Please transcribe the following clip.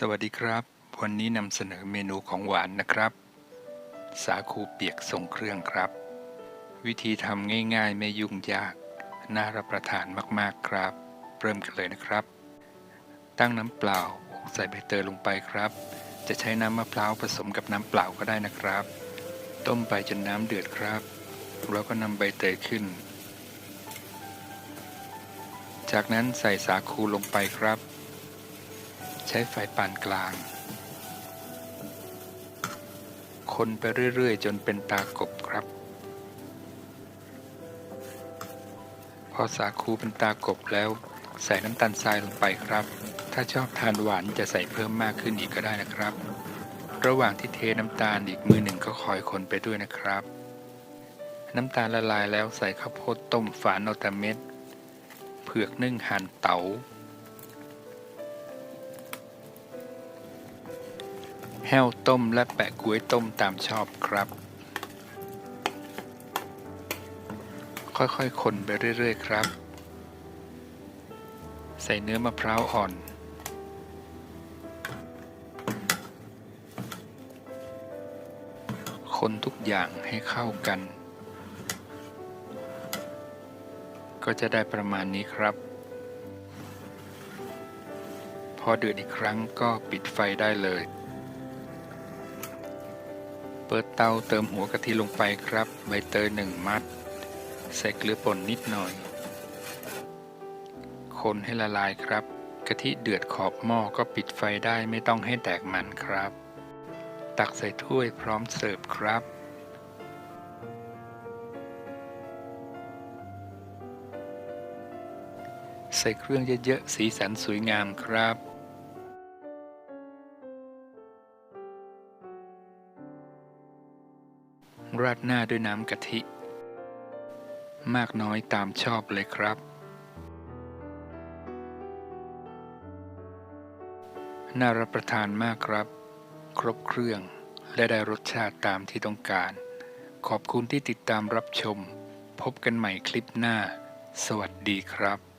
สวัสดีครับ วันนี้นำเสนอเมนูของหวานนะครับ สาคูเปียกทรงเครื่องครับ วิธีทำง่ายๆ ไม่ยุ่งยาก น่ารับประทานมากๆครับ เริ่มกันเลยนะครับ ตั้งน้ำเปล่าใส่ใบเตยลงไปครับ จะใช้น้ำมะพร้าวผสมกับน้ำเปล่าก็ได้นะครับ ต้มไปจนน้ำเดือดครับ แล้วก็นำใบเตยขึ้น จากนั้นใส่สาคูลงไปครับ ใช้ไฟปานกลาง คนไปเรื่อย ๆ จนเป็นตากบครับ พอสาคูเป็นตากบแล้ว ใส่น้ำตาลทรายลงไปครับ ถ้าชอบทานหวานจะใส่เพิ่มมากขึ้นอีกก็ได้นะครับ ระหว่างที่เทน้ำตาลอีกมือหนึ่งก็คอยคนไปด้วยนะครับ น้ำตาลละลายแล้วใส่ข้าวโพดต้มฝานเอาแต่เม็ด เผือกนึ่งหั่นเตา๋า แห้วต้มและแปะก๊วยต้มตามชอบครับ ค่อยๆ คนไปเรื่อย ๆ ครับ ใส่เนื้อมะพร้าวอ่อน คนทุกอย่างให้เข้ากัน ก็จะได้ประมาณนี้ครับ พอเดือดอีกครั้งก็ปิดไฟได้เลย เปิดเตาเติมหัวกะทิลงไปครับ ใบเตยหนึ่งมัด ใส่เกลือป่นนิดหน่อย คนให้ละลายครับ กะทิเดือดขอบหม้อก็ปิดไฟได้ไม่ต้องให้แตกมันครับ ตักใส่ถ้วยพร้อมเสิร์ฟครับใส่เครื่องเยอะๆ สีสันสวยงามครับ ราดหน้าด้วยน้ำกะทิ มากน้อยตามชอบเลยครับ น่ารับประทานมากครับ ครบเครื่องและได้รสชาติตามที่ต้องการ ขอบคุณที่ติดตามรับชม พบกันใหม่คลิปหน้า สวัสดีครับ